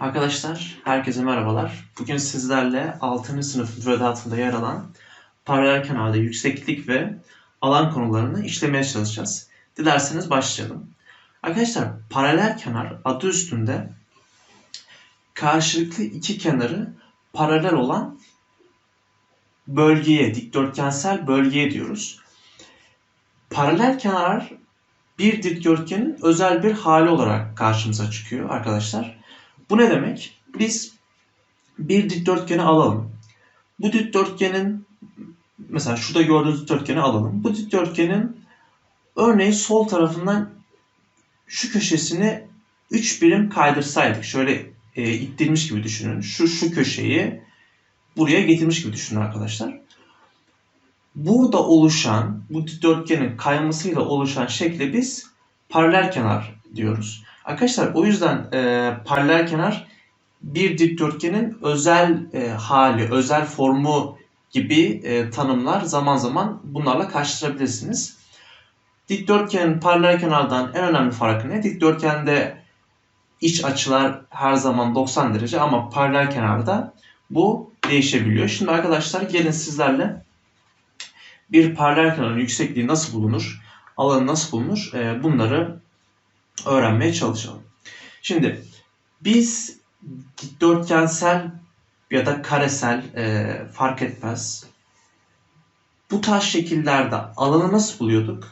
Arkadaşlar, herkese merhabalar. Bugün sizlerle 6. sınıf müfredatında yer alan paralel kenarda yükseklik ve alan konularını işlemeye çalışacağız. Dilerseniz başlayalım. Arkadaşlar, paralel kenar adı üstünde karşılıklı iki kenarı paralel olan bölgeye, dikdörtgensel bölgeye diyoruz. Paralel kenar bir dikdörtgenin özel bir hali olarak karşımıza çıkıyor arkadaşlar. Bu ne demek? Biz bir dikdörtgeni alalım. Bu dikdörtgenin mesela şurada gördüğünüz dikdörtgeni alalım. Bu dikdörtgenin örneğin sol tarafından şu köşesini 3 birim kaydırsaydık. Şöyle e, ittirmiş gibi düşünün. Şu şu köşeyi buraya getirmiş gibi düşünün arkadaşlar. Burada oluşan bu dikdörtgenin kaymasıyla oluşan şekle biz paralel kenar diyoruz. Arkadaşlar o yüzden e, paralel kenar bir dikdörtgenin özel e, hali, özel formu gibi e, tanımlar zaman zaman bunlarla karşılaştırabilirsiniz. Dikdörtgenin paralel kenardan en önemli farkı ne? Dikdörtgende iç açılar her zaman 90 derece ama paralel kenarda bu değişebiliyor. Şimdi arkadaşlar gelin sizlerle bir paralel kenarın yüksekliği nasıl bulunur, alanı nasıl bulunur e, bunları öğrenmeye çalışalım. Şimdi biz dikdörtgensel ya da karesel e, fark etmez. Bu tarz şekillerde alanı nasıl buluyorduk?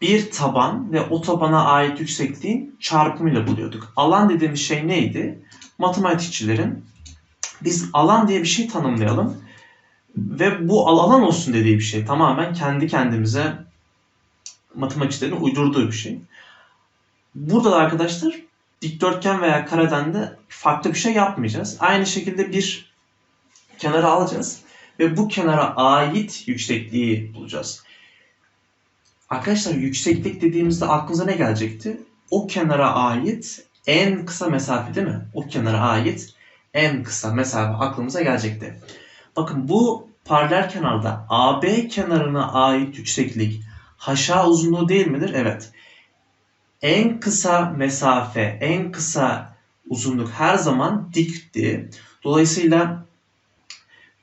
Bir taban ve o tabana ait yüksekliğin çarpımıyla buluyorduk. Alan dediğimiz şey neydi? Matematikçilerin biz alan diye bir şey tanımlayalım ve bu alan olsun dediği bir şey. Tamamen kendi kendimize matematikçilerin uydurduğu bir şey. Burada da arkadaşlar dikdörtgen veya kareden de farklı bir şey yapmayacağız. Aynı şekilde bir kenara alacağız ve bu kenara ait yüksekliği bulacağız. Arkadaşlar yükseklik dediğimizde aklınıza ne gelecekti? O kenara ait en kısa mesafe değil mi? O kenara ait en kısa mesafe aklımıza gelecekti. Bakın bu paralel kenarda AB kenarına ait yükseklik haşa uzunluğu değil midir? Evet. En kısa mesafe, en kısa uzunluk her zaman dikti. Dolayısıyla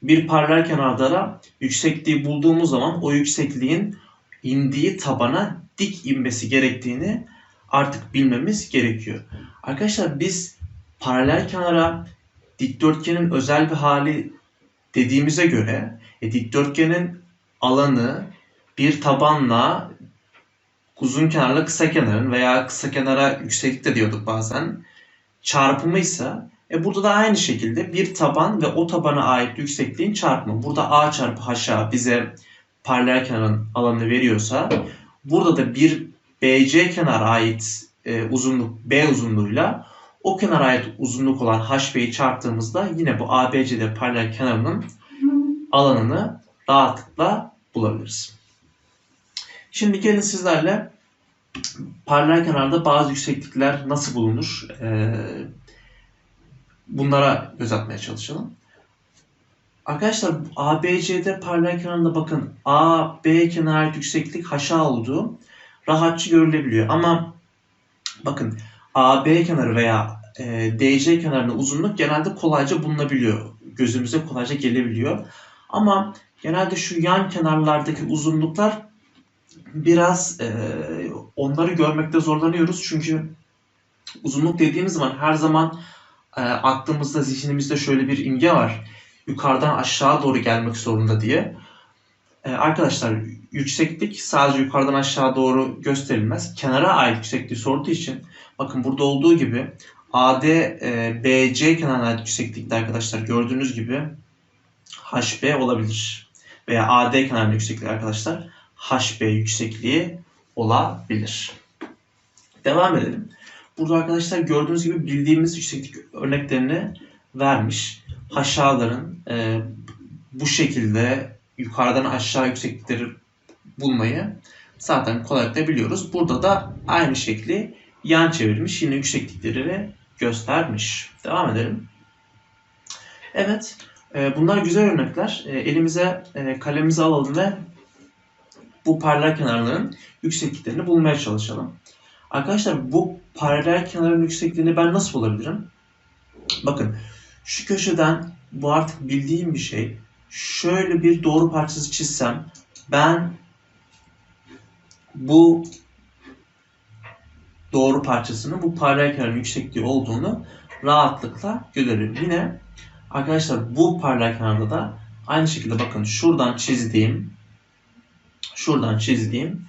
bir paralel kenarda da yüksekliği bulduğumuz zaman o yüksekliğin indiği tabana dik inmesi gerektiğini artık bilmemiz gerekiyor. Arkadaşlar biz paralel kenara dikdörtgenin özel bir hali dediğimize göre e, dikdörtgenin alanı bir tabanla uzun kenarla kısa kenarın veya kısa kenara yükseklik de diyorduk bazen çarpımıysa e burada da aynı şekilde bir taban ve o tabana ait yüksekliğin çarpımı. Burada a çarpı h bize paralel kenarın alanını veriyorsa burada da bir BC kenara ait e, uzunluk B uzunluğuyla o kenara ait uzunluk olan HB'yi çarptığımızda yine bu ABC'de paralel kenarının alanını rahatlıkla bulabiliriz. Şimdi gelin sizlerle paralel kenarda bazı yükseklikler nasıl bulunur? Ee, bunlara göz atmaya çalışalım. Arkadaşlar ABC'de paralel kenarında bakın AB kenara ait yükseklik haşa olduğu rahatça görülebiliyor. Ama bakın AB kenarı veya e, DC kenarının uzunluk genelde kolayca bulunabiliyor. Gözümüze kolayca gelebiliyor. Ama genelde şu yan kenarlardaki uzunluklar biraz e, onları görmekte zorlanıyoruz. Çünkü uzunluk dediğimiz zaman her zaman e, aklımızda, zihnimizde şöyle bir imge var. Yukarıdan aşağı doğru gelmek zorunda diye. E, arkadaşlar yükseklik sadece yukarıdan aşağı doğru gösterilmez. Kenara ait yüksekliği sorduğu için bakın burada olduğu gibi AD, e, BC kenarına ait yükseklikte arkadaşlar gördüğünüz gibi HB olabilir. Veya AD kenarının yüksekliği arkadaşlar HB yüksekliği olabilir. Devam edelim. Burada arkadaşlar gördüğünüz gibi bildiğimiz yükseklik örneklerini vermiş. Haşaların e, bu şekilde yukarıdan aşağı yükseklikleri bulmayı zaten kolaylıkla biliyoruz. Burada da aynı şekli yan çevirmiş. Yine yükseklikleri göstermiş. Devam edelim. Evet. E, bunlar güzel örnekler. E, elimize e, kalemimizi alalım ve bu paralel kenarların yüksekliklerini bulmaya çalışalım. Arkadaşlar bu paralel kenarın yüksekliğini ben nasıl bulabilirim? Bakın şu köşeden bu artık bildiğim bir şey. Şöyle bir doğru parçası çizsem ben bu doğru parçasının bu paralel kenarın yüksekliği olduğunu rahatlıkla görebilirim. Yine arkadaşlar bu paralel kenarda da aynı şekilde bakın şuradan çizdiğim şuradan çizdiğim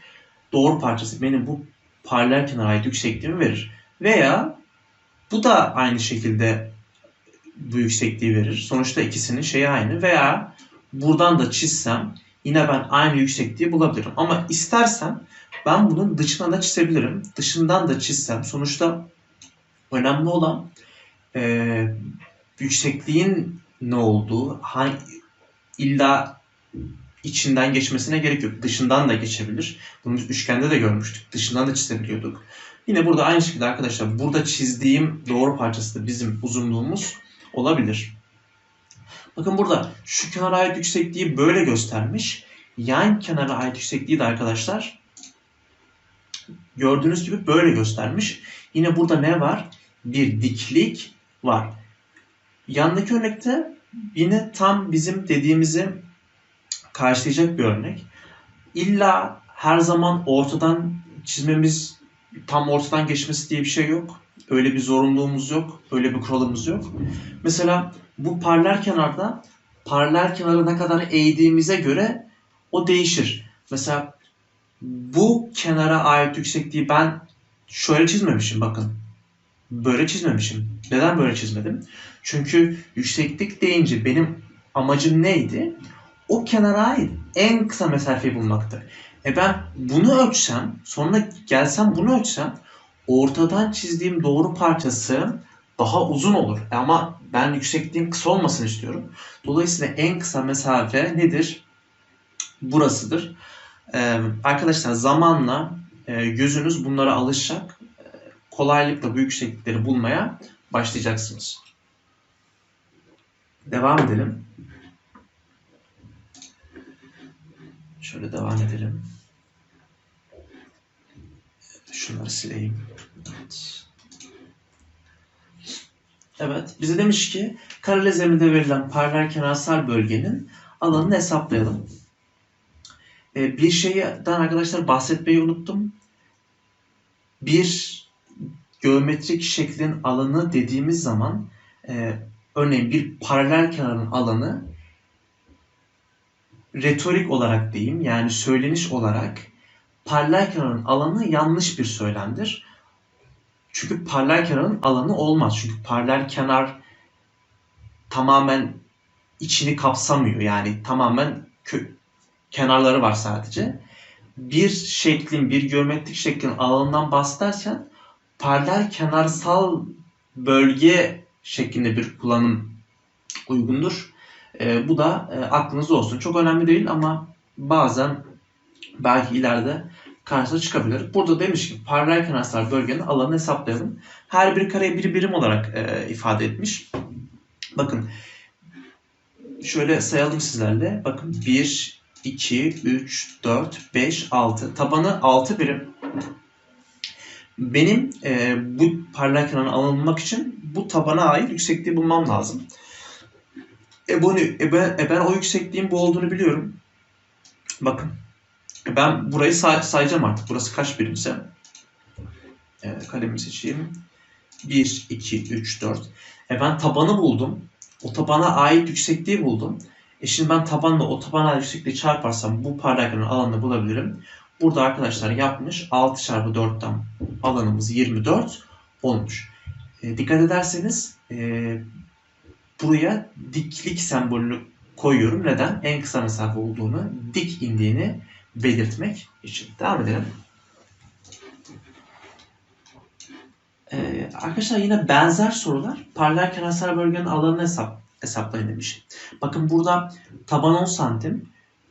doğru parçası benim bu paralel kenara ait yüksekliğimi verir. Veya bu da aynı şekilde bu yüksekliği verir. Sonuçta ikisinin şeyi aynı. Veya buradan da çizsem yine ben aynı yüksekliği bulabilirim. Ama istersem ben bunun dışına da çizebilirim. Dışından da çizsem sonuçta önemli olan e, yüksekliğin ne olduğu, hangi, illa içinden geçmesine gerek yok. Dışından da geçebilir. Bunu biz üçgende de görmüştük. Dışından da çizebiliyorduk. Yine burada aynı şekilde arkadaşlar burada çizdiğim doğru parçası da bizim uzunluğumuz olabilir. Bakın burada şu kenara ait yüksekliği böyle göstermiş. Yan kenara ait yüksekliği de arkadaşlar gördüğünüz gibi böyle göstermiş. Yine burada ne var? Bir diklik var. Yandaki örnekte yine tam bizim dediğimizi karşılayacak bir örnek. İlla her zaman ortadan çizmemiz tam ortadan geçmesi diye bir şey yok. Öyle bir zorunluluğumuz yok. Öyle bir kuralımız yok. Mesela bu paralel kenarda paralel kenarı ne kadar eğdiğimize göre o değişir. Mesela bu kenara ait yüksekliği ben şöyle çizmemişim bakın. Böyle çizmemişim. Neden böyle çizmedim? Çünkü yükseklik deyince benim amacım neydi? O kenara ait en kısa mesafeyi bulmaktı. E ben bunu ölçsem, sonra gelsem bunu ölçsem ortadan çizdiğim doğru parçası daha uzun olur. E ama ben yüksekliğim kısa olmasını istiyorum. Dolayısıyla en kısa mesafe nedir? Burasıdır. Ee, arkadaşlar zamanla e, gözünüz bunlara alışacak. E, kolaylıkla bu yükseklikleri bulmaya başlayacaksınız. Devam edelim. Şöyle devam edelim. Şunları sileyim. Evet. Evet, bize demiş ki kareli zeminde verilen paralel kenarsal bölgenin alanını hesaplayalım. Ee, bir şeyden arkadaşlar bahsetmeyi unuttum. Bir geometrik şeklin alanı dediğimiz zaman e, örneğin bir paralel kenarın alanı retorik olarak diyeyim yani söyleniş olarak paralel kenarın alanı yanlış bir söylemdir. Çünkü paralel kenarın alanı olmaz. Çünkü paralel kenar tamamen içini kapsamıyor. Yani tamamen kö- kenarları var sadece. Bir şeklin, bir geometrik şeklin alanından bahsederken paralel kenarsal bölge şeklinde bir kullanım uygundur. E, bu da e, aklınızda olsun. Çok önemli değil ama bazen belki ileride karşısına çıkabilir. Burada demiş ki paralel kenarsal bölgenin alanını hesaplayalım. Her bir kareye bir birim olarak e, ifade etmiş. Bakın şöyle sayalım sizlerle. Bakın 1, 2, 3, 4, 5, 6. Tabanı 6 birim. Benim e, bu paralel kenarın alınmak için bu tabana ait yüksekliği bulmam lazım. E, bunu, e, ben, e, ben o yüksekliğin bu olduğunu biliyorum. Bakın. E, ben burayı say, sayacağım artık. Burası kaç birimse. E, kalemi seçeyim. 1, 2, 3, 4. E ben tabanı buldum. O tabana ait yüksekliği buldum. E şimdi ben tabanla o tabana ait yüksekliği çarparsam bu paralellerin alanını bulabilirim. Burada arkadaşlar yapmış 6 çarpı 4'ten alanımız 24 olmuş. E, dikkat ederseniz e, buraya diklik sembolünü koyuyorum. Neden? En kısa mesafe olduğunu, dik indiğini belirtmek için. Devam edelim. Ee, arkadaşlar yine benzer sorular paralel kenarsal bölgenin alanını hesap, hesaplayın demiş. Bakın burada taban 10 santim,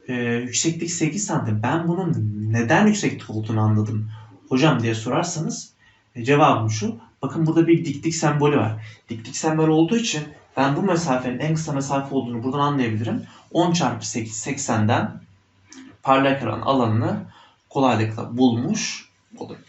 e, yükseklik 8 santim. Ben bunun neden yükseklik olduğunu anladım hocam diye sorarsanız e, cevabım şu. Bakın burada bir diklik sembolü var. Diklik sembolü olduğu için ben bu mesafenin en kısa mesafe olduğunu buradan anlayabilirim. 10 çarpı 8 80'den paralel kenar alanını kolaylıkla bulmuş olurum.